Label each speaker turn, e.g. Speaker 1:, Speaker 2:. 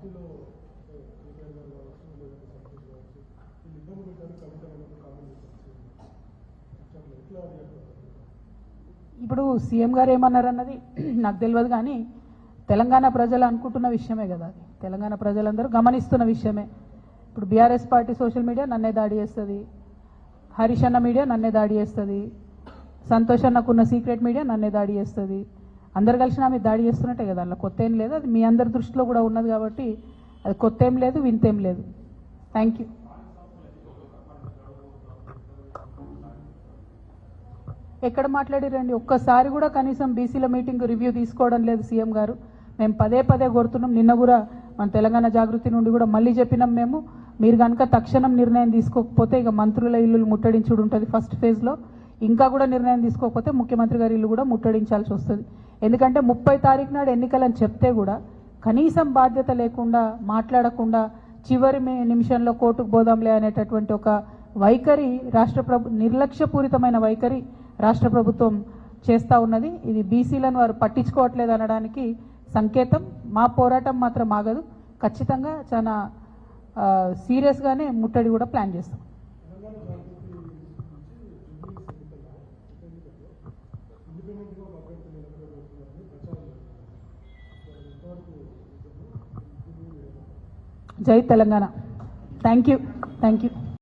Speaker 1: పార్టీలో
Speaker 2: ఇప్పుడు సీఎం గారు ఏమన్నారన్నది నాకు తెలియదు కానీ తెలంగాణ ప్రజలు అనుకుంటున్న విషయమే కదా అది. తెలంగాణ ప్రజలందరూ గమనిస్తున్న విషయమే. ఇప్పుడు బీఆర్ఎస్ పార్టీ సోషల్ మీడియా నన్నే దాడి చేస్తుంది. హరీష్ అన్న మీడియా నన్నే దాడి చేస్తుంది. సంతోష్ అన్నకున్న సీక్రెట్ మీడియా నన్నే దాడి చేస్తుంది. అందరు కలిసి నా మీద దాడి చేస్తున్నట్టే కదా అందులో కొత్త ఏం లేదు అది మీ అందరి దృష్టిలో కూడా ఉన్నది కాబట్టి అది కొత్త ఏం లేదు వింతేం లేదు. థ్యాంక్ యూ ఎక్కడ మాట్లాడిరండి? ఒక్కసారి కూడా కనీసం బీసీల మీటింగ్ రివ్యూ తీసుకోవడం లేదు సీఎం గారు. మేము పదే పదే కోరుతున్నాం నిన్న కూడా మన తెలంగాణ జాగృతి నుండి కూడా మళ్ళీ చెప్పినాం మేము. మీరు కనుక తక్షణం నిర్ణయం తీసుకోకపోతే ఇక మంత్రుల ఇల్లు ముట్టడించుడు ఉంటుంది ఫస్ట్ ఫేజ్లో ఇంకా కూడా నిర్ణయం తీసుకోకపోతే ముఖ్యమంత్రి గారి ఇల్లు కూడా ముట్టడించాల్సి వస్తుంది. ఎందుకంటే ముప్పై తారీఖు నాడు ఎన్నికలని చెప్తే కూడా కనీసం బాధ్యత లేకుండా మాట్లాడకుండా చివరి నిమిషంలో కోర్టుకు పోదాంలే అనేటటువంటి ఒక వైఖరి రాష్ట్ర ప్రభు నిర్లక్ష్యపూరితమైన వైఖరి రాష్ట్ర ప్రభుత్వం చేస్తూ ఉన్నది. ఇది బీసీలను వారు పట్టించుకోవట్లేదు అనడానికి సంకేతం. మా పోరాటం మాత్రం ఆగదు. ఖచ్చితంగా చాలా సీరియస్గానే ముట్టడి కూడా ప్లాన్ చేస్తాం. జై Telangana. Thank you thank you